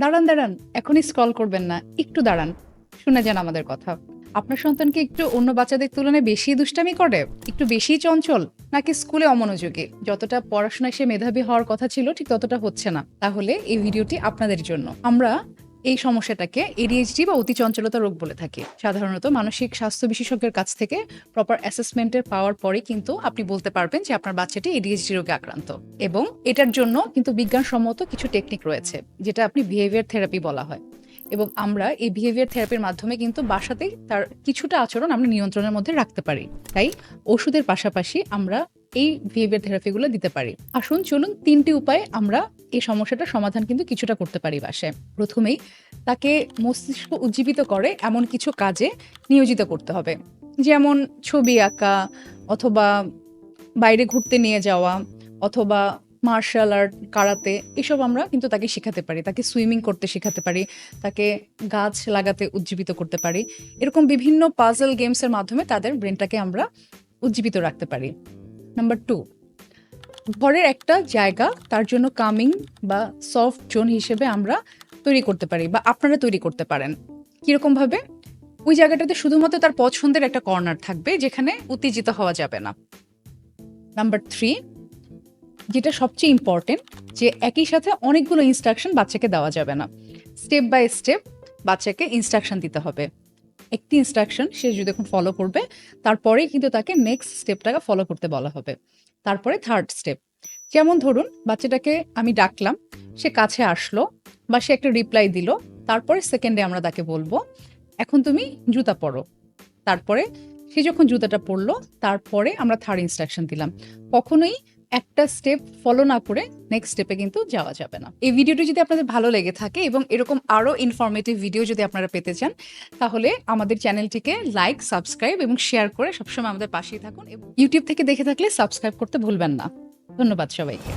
দাঁড়ান দাঁড়ান, এখনই স্ক্রল করবেন না, একটু দাঁড়ান, শুনে যান আমাদের কথা। আপনার সন্তানকে একটু অন্য বাচ্চাদের তুলনায় বেশি দুষ্টামি করে? একটু বেশি চঞ্চল, নাকি স্কুলে অমনোযোগী? যতটা পড়াশোনায় সে মেধাবী হওয়ার কথা ছিল, ঠিক ততটা হচ্ছে না। তাহলে এই ভিডিওটি আপনাদের জন্য। আমরা এই সমস্যাটাকে এডিএইচডি বা অতি চঞ্চলতা রোগ বলে থাকে। সাধারণত মানসিক স্বাস্থ্য বিশেষজ্ঞের কাছ থেকে প্রপার অ্যাসেসমেন্টের পাওয়ার পরে কিন্তু আপনি বলতে পারবেন যে আপনার বাচ্চাটি এডিএইচডি রোগে আক্রান্ত। এবং এটার জন্য কিন্তু বিজ্ঞানসম্মত কিছু টেকনিক রয়েছে, যেটা আপনি বিহেভিয়ার থেরাপি বলা হয়। এবং আমরা এই বিহেভিয়ার থেরাপির মাধ্যমে কিন্তু বাসাতেই তার কিছুটা আচরণ আমরা নিয়ন্ত্রণের মধ্যে রাখতে পারি। তাই ওষুধের পাশাপাশি আমরা এই বিহেভিয়ার থেরাপিগুলো দিতে পারি। আসুন, চলুন তিনটি উপায়ে আমরা এই সমস্যাটার সমাধান কিন্তু কিছুটা করতে পারি বাসায় প্রথমেই তাকে মস্তিষ্ক উজ্জীবিত করে এমন কিছু কাজে নিয়োজিত করতে হবে। যেমন ছবি আঁকা অথবা বাইরে ঘুরতে নিয়ে যাওয়া অথবা মার্শাল আর্ট কারাতে এসব আমরা কিন্তু তাকে শেখাতে পারি। তাকে সুইমিং করতে শেখাতে পারি। তাকে গাছ লাগাতে উজ্জীবিত করতে পারি। এরকম বিভিন্ন পাজল গেমসের মাধ্যমে তাদের ব্রেনটাকে আমরা উজ্জীবিত রাখতে পারি। নাম্বার টু ঘরের একটা জায়গা, তার জন্য কামিং বা সফট জোন হিসেবে আমরা তৈরি করতে পারি বা আপনারা তৈরি করতে পারেন। কীরকমভাবে? ওই জায়গাটাতে শুধুমাত্র তার পছন্দের একটা কর্নার থাকবে, যেখানে উত্তেজিত হওয়া যাবে না। নাম্বার থ্রি যেটা সবচেয়ে ইম্পর্টেন্ট যে একই সাথে অনেকগুলো ইনস্ট্রাকশন বাচ্চাকে দেওয়া যাবে না। স্টেপ বাই স্টেপ বাচ্চাকে ইনস্ট্রাকশন দিতে হবে। একটি ইনস্ট্রাকশন সে যদি এখন ফলো করবে, তারপরেই কিন্তু তাকে নেক্সট স্টেপটাকে ফলো করতে বলা হবে। তারপরে থার্ড স্টেপ যেমন ধরুন, বাচ্চাটাকে আমি ডাকলাম, সে কাছে আসলো বা সে একটা রিপ্লাই দিল, তারপরে সেকেন্ডে আমরা তাকে বলব, এখন তুমি জুতা পরো। তারপরে সে যখন জুতাটা পরলো, তারপরে আমরা থার্ড ইনস্ট্রাকশন দিলাম। কখনোই একটা স্টেপ ফলো না করে নেক্সট স্টেপে কিন্তু যাওয়া যাবে না। এই ভিডিওটি যদি আপনাদের ভালো লেগে থাকে এবং এরকম আরও ইনফরমেটিভ ভিডিও যদি আপনারা পেতে চান, তাহলে আমাদের চ্যানেলটিকে লাইক সাবস্ক্রাইব এবং শেয়ার করে সবসময় আমাদের পাশেই থাকুন এবং ইউটিউব থেকে দেখে থাকলে সাবস্ক্রাইব করতে ভুলবেন না। ধন্যবাদ সবাইকে।